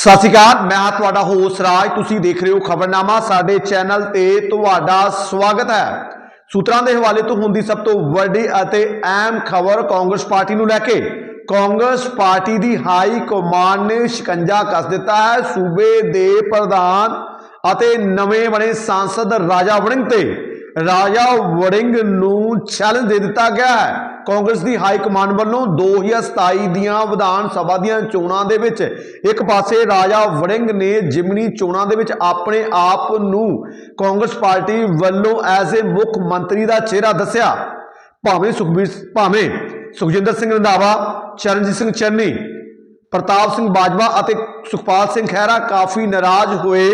ਸਤਿ ਸ਼੍ਰੀ ਅਕਾਲ, ਮੈਂ ਹਾਂ ਤੁਹਾਡਾ ਹੋਸਟ ਰਾਜ, ਤੁਸੀਂ ਦੇਖ ਰਹੇ ਹੋ ਖਬਰਨਾਮਾ, ਸਾਡੇ ਚੈਨਲ ਤੇ ਤੁਹਾਡਾ ਸਵਾਗਤ ਹੈ। ਸੂਤਰਾਂ ਦੇ ਹਵਾਲੇ ਤੋਂ ਹੁੰਦੀ ਸਭ ਤੋਂ ਵੱਡੀ ਅਤੇ ਅਹਿਮ ਖਬਰ ਕਾਂਗਰਸ ਪਾਰਟੀ ਨੂੰ ਲੈ ਕੇ। ਕਾਂਗਰਸ ਪਾਰਟੀ ਦੀ ਹਾਈ ਕਮਾਂਡ ਨੇ ਸ਼ਿਕੰਜਾ ਕੱਸ ਦਿੱਤਾ ਹੈ। ਸੂਬੇ ਦੇ ਪ੍ਰਧਾਨ ਅਤੇ ਨਵੇਂ ਬਣੇ ਸਾਂਸਦ ਰਾਜਾ ਵੜਿੰਗ ਤੇ। ਰਾਜਾ ਵੜਿੰਗ ਨੂੰ ਚੈਲੰਜ ਦੇ ਦਿੱਤਾ ਗਿਆ ਹੈ। ਕਾਂਗਰਸ ਦੀ ਹਾਈ ਕਮਾਂਡ ਵੱਲੋਂ 2027 ਦੀਆਂ ਵਿਧਾਨ ਸਭਾ ਦੀਆਂ ਚੋਣਾਂ ਦੇ ਵਿੱਚ ਇੱਕ ਪਾਸੇ ਰਾਜਾ ਵੜਿੰਗ ਨੇ ਜਿਮਨੀ ਚੋਣਾਂ ਦੇ ਵਿੱਚ ਆਪਣੇ ਆਪ ਨੂੰ ਕਾਂਗਰਸ ਪਾਰਟੀ ਵੱਲੋਂ ਐਜ਼ ਏ ਮੁੱਖ ਮੰਤਰੀ ਦਾ ਚਿਹਰਾ ਦੱਸਿਆ। ਭਾਵੇਂ ਸੁਖਬੀਰ ਭਾਵੇਂ ਸੁਖਜਿੰਦਰ ਸਿੰਘ ਰੰਧਾਵਾ, ਚਰਨਜੀਤ ਸਿੰਘ ਚੰਨੀ, ਪ੍ਰਤਾਪ ਸਿੰਘ ਬਾਜਵਾ ਅਤੇ ਸੁਖਪਾਲ ਸਿੰਘ ਖਹਿਰਾ ਕਾਫੀ ਨਾਰਾਜ਼ ਹੋਏ।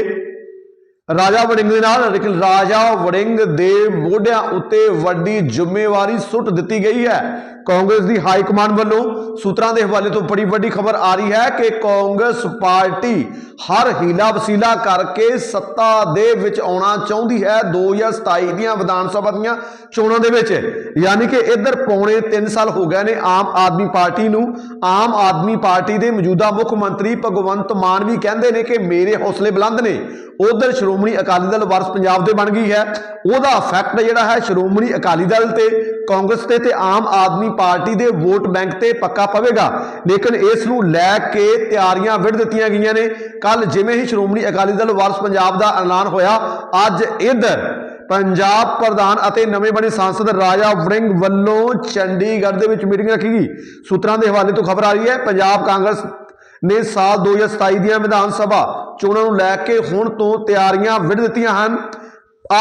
ਰਾਜਾ ਵੜਿੰਗ ਦੇ ਨਾਲ, ਲੇਕਿਨ ਰਾਜਾ ਵੜਿੰਗ ਦੇ ਮੋਢਿਆਂ ਉੱਤੇ ਵੱਡੀ ਜ਼ਿੰਮੇਵਾਰੀ ਸੁੱਟ ਦਿੱਤੀ ਗਈ ਹੈ। ਕਾਂਗਰਸ ਦੀ ਹਾਈ ਕਮਾਂਡ ਵੱਲੋਂ ਸੂਤਰਾਂ ਦੇ ਹਵਾਲੇ ਤੋਂ ਬੜੀ ਵੱਡੀ ਖਬਰ ਆ ਰਹੀ ਹੈ ਕਿ ਕਾਂਗਰਸ ਪਾਰਟੀ ਹਰ ਹੀਲਾ ਵਸੀਲਾ ਕਰਕੇ ਸੱਤਾ ਦੇ ਵਿੱਚ ਆਉਣਾ ਚਾਹੁੰਦੀ ਹੈ 2027 ਦੀਆਂ ਵਿਧਾਨ ਸਭਾ ਦੀਆਂ ਚੋਣਾਂ ਦੇ ਵਿੱਚ। ਯਾਨੀ ਕਿ ਇੱਧਰ ਪੌਣੇ 3 ਸਾਲ ਹੋ ਗਏ ਨੇ ਆਮ ਆਦਮੀ ਪਾਰਟੀ ਨੂੰ। ਆਮ ਆਦਮੀ ਪਾਰਟੀ ਦੇ ਮੌਜੂਦਾ ਮੁੱਖ ਮੰਤਰੀ ਭਗਵੰਤ ਮਾਨ ਵੀ ਕਹਿੰਦੇ ਨੇ ਕਿ ਮੇਰੇ ਹੌਸਲੇ ਬੁਲੰਦ ਨੇ। ਉਧਰ ਸ਼੍ਰੋਮਣੀ ਅਕਾਲੀ ਦਲ ਵਾਰਸ ਪੰਜਾਬ ਦੇ ਬਣ ਗਈ ਹੈ। ਉਹਦਾ ਇਫੈਕਟ ਜਿਹੜਾ ਹੈ ਸ਼੍ਰੋਮਣੀ ਅਕਾਲੀ ਦਲ ਤੇ, ਕਾਂਗਰਸ ਤੇ ਤੇ ਆਮ ਆਦਮੀ ਪਾਰਟੀ ਦੇ ਵੋਟ ਬੈਂਕ ਤੇ ਪੱਕਾ ਪਵੇਗਾ। ਲੇਕਿਨ ਇਸ ਨੂੰ ਲੈ ਕੇ ਤਿਆਰੀਆਂ ਵਿੱਢ ਦਿੱਤੀਆਂ ਗਈਆਂ ਨੇ। ਕੱਲ ਜਿਵੇਂ ਹੀ ਸ਼੍ਰੋਮਣੀ ਅਕਾਲੀ ਦਲ ਵਾਰਸ ਪੰਜਾਬ ਦਾ ਐਲਾਨ ਹੋਇਆ, ਅੱਜ ਇੱਧਰ ਪੰਜਾਬ ਪ੍ਰਧਾਨ ਅਤੇ ਨਵੇਂ ਬਣੇ ਸਾਂਸਦ ਰਾਜਾ ਵੜਿੰਗ ਵੱਲੋਂ ਚੰਡੀਗੜ੍ਹ ਦੇ ਵਿੱਚ ਮੀਟਿੰਗ ਰੱਖੀ ਗਈ। ਸੂਤਰਾਂ ਦੇ ਹਵਾਲੇ ਤੋਂ ਖਬਰ ਆ ਰਹੀ ਹੈ, ਪੰਜਾਬ ਕਾਂਗਰਸ ਨੇ ਸਾਲ 2027 ਦੀਆਂ ਵਿਧਾਨ ਸਭਾ ਚੋਣਾਂ ਨੂੰ ਲੈ ਕੇ ਹੁਣ ਤੋਂ ਤਿਆਰੀਆਂ ਵਿੱਢ ਦਿੱਤੀਆਂ ਹਨ।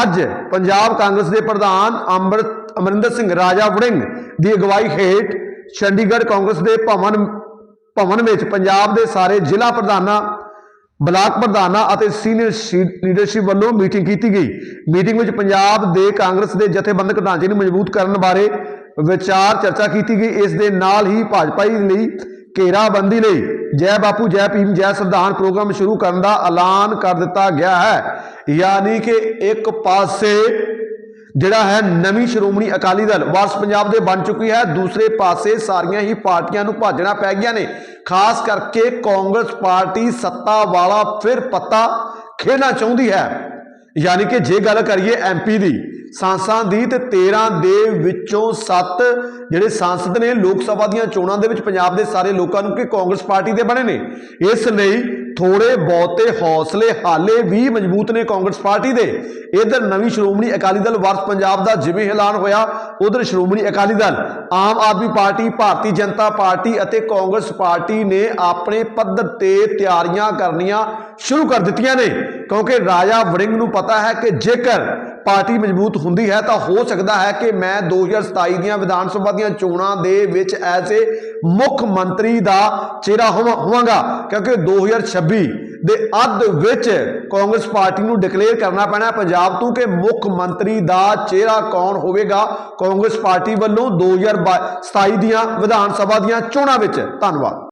ਅੱਜ ਪੰਜਾਬ ਕਾਂਗਰਸ ਦੇ ਪ੍ਰਧਾਨ ਅੰਮ੍ਰਿਤ ਅਮਰਿੰਦਰ ਸਿੰਘ ਰਾਜਾ ਵੜਿੰਗ ਦੀ ਅਗਵਾਈ ਹੇਠ ਚੰਡੀਗੜ੍ਹ ਕਾਂਗਰਸ ਦੇ ਭਵਨ ਭਵਨ ਵਿੱਚ ਪੰਜਾਬ ਦੇ ਸਾਰੇ ਜ਼ਿਲ੍ਹਾ ਪ੍ਰਧਾਨਾਂ, ਬਲਾਕ ਪ੍ਰਧਾਨਾਂ ਅਤੇ ਸੀਨੀਅਰ ਲੀਡਰਸ਼ਿਪ ਵੱਲੋਂ ਮੀਟਿੰਗ ਕੀਤੀ ਗਈ। ਮੀਟਿੰਗ ਵਿੱਚ ਪੰਜਾਬ ਦੇ ਕਾਂਗਰਸ ਦੇ ਜਥੇਬੰਦਕ ਢਾਂਚੇ ਨੂੰ ਮਜ਼ਬੂਤ ਕਰਨ ਬਾਰੇ ਵਿਚਾਰ ਚਰਚਾ ਕੀਤੀ ਗਈ। ਇਸ ਦੇ ਨਾਲ ਹੀ ਭਾਜਪਾ ਲਈ ਘੇਰਾਬੰਦੀ ਲਈ ਜੈ ਬਾਪੂ, ਜੈ ਭੀਮ, ਜੈ ਸੰਵਿਧਾਨ ਪ੍ਰੋਗਰਾਮ ਸ਼ੁਰੂ ਕਰਨ ਦਾ ਐਲਾਨ ਕਰ ਦਿੱਤਾ ਗਿਆ ਹੈ। ਯਾਨੀ ਕਿ ਇੱਕ ਪਾਸੇ ਜਿਹੜਾ ਹੈ ਨਵੀਂ ਸ਼੍ਰੋਮਣੀ ਅਕਾਲੀ ਦਲ ਵਾਰਸ ਪੰਜਾਬ ਦੇ ਬਣ ਚੁੱਕੀ ਹੈ, ਦੂਸਰੇ ਪਾਸੇ ਸਾਰੀਆਂ ਹੀ ਪਾਰਟੀਆਂ ਨੂੰ ਭਾਜਣਾ ਪੈ ਗਿਆ ਨੇ। ਖਾਸ ਕਰਕੇ ਕਾਂਗਰਸ ਪਾਰਟੀ ਸੱਤਾ ਵਾਲਾ ਫਿਰ ਪੱਤਾ ਖੇਡਣਾ ਚਾਹੁੰਦੀ ਹੈ। ਯਾਨੀ ਕਿ ਜੇ ਗੱਲ ਕਰੀਏ ਐਮਪੀ ਦੀ ਸਾਂਸਾਂ ਦੀ ਤੇ 13 ਦੇ ਵਿੱਚੋਂ 7 ਜਿਹੜੇ ਸਾਂਸਦ ਨੇ ਲੋਕ ਸਭਾ ਦੀਆਂ ਚੋਣਾਂ ਦੇ ਵਿੱਚ ਪੰਜਾਬ ਦੇ ਸਾਰੇ ਲੋਕਾਂ ਨੂੰ ਕਿ ਕਾਂਗਰਸ ਪਾਰਟੀ ਦੇ ਬਣੇ ਨੇ। ਇਸ ਲਈ ਥੋੜੇ ਬਹੁਤੇ ਹੌਸਲੇ ਹਾਲੇ ਵੀ ਮਜ਼ਬੂਤ ਨੇ ਕਾਂਗਰਸ ਪਾਰਟੀ ਦੇ। ਇਧਰ ਨਵੀਂ ਸ਼੍ਰੋਮਣੀ ਅਕਾਲੀ ਦਲ ਵਰਸ ਪੰਜਾਬ ਦਾ ਜਿਵੇਂ ਐਲਾਨ ਹੋਇਆ, ਉਧਰ ਸ਼੍ਰੋਮਣੀ ਅਕਾਲੀ ਦਲ, ਆਮ ਆਦਮੀ ਪਾਰਟੀ, ਭਾਰਤੀ ਜਨਤਾ ਪਾਰਟੀ ਅਤੇ ਕਾਂਗਰਸ ਪਾਰਟੀ ਨੇ ਆਪਣੇ ਪੱਧਰ ਤੇ ਤਿਆਰੀਆਂ ਕਰਨੀਆਂ ਸ਼ੁਰੂ ਕਰ ਦਿੱਤੀਆਂ ਨੇ। ਕਿਉਂਕਿ ਰਾਜਾ ਵੜਿੰਗ ਨੂੰ ਪਤਾ ਹੈ ਕਿ ਜੇਕਰ ਪਾਰਟੀ ਮਜ਼ਬੂਤ ਹੁੰਦੀ ਹੈ ਤਾਂ ਹੋ ਸਕਦਾ ਹੈ ਕਿ ਮੈਂ 2027 ਦੀਆਂ ਵਿਧਾਨ ਸਭਾ ਦੀਆਂ ਚੋਣਾਂ ਦੇ ਵਿੱਚ ਐਸੇ ਮੁੱਖ ਮੰਤਰੀ ਦਾ ਚਿਹਰਾ ਹੋਵਾਂ- ਹੋਵਾਂਗਾ। ਕਿਉਂਕਿ 2026 ਦੇ ਅੱਧ ਵਿੱਚ ਕਾਂਗਰਸ ਪਾਰਟੀ ਨੂੰ ਡਿਕਲੇਅਰ ਕਰਨਾ ਪੈਣਾ ਪੰਜਾਬ ਤੋਂ ਕਿ ਮੁੱਖ ਮੰਤਰੀ ਦਾ ਚਿਹਰਾ ਕੌਣ ਹੋਵੇਗਾ? ਕਾਂਗਰਸ ਪਾਰਟੀ ਵੱਲੋਂ 2027 ਦੀਆਂ ਵਿਧਾਨ ਸਭਾ ਦੀਆਂ ਚੋਣਾਂ ਵਿੱਚ। ਧੰਨਵਾਦ।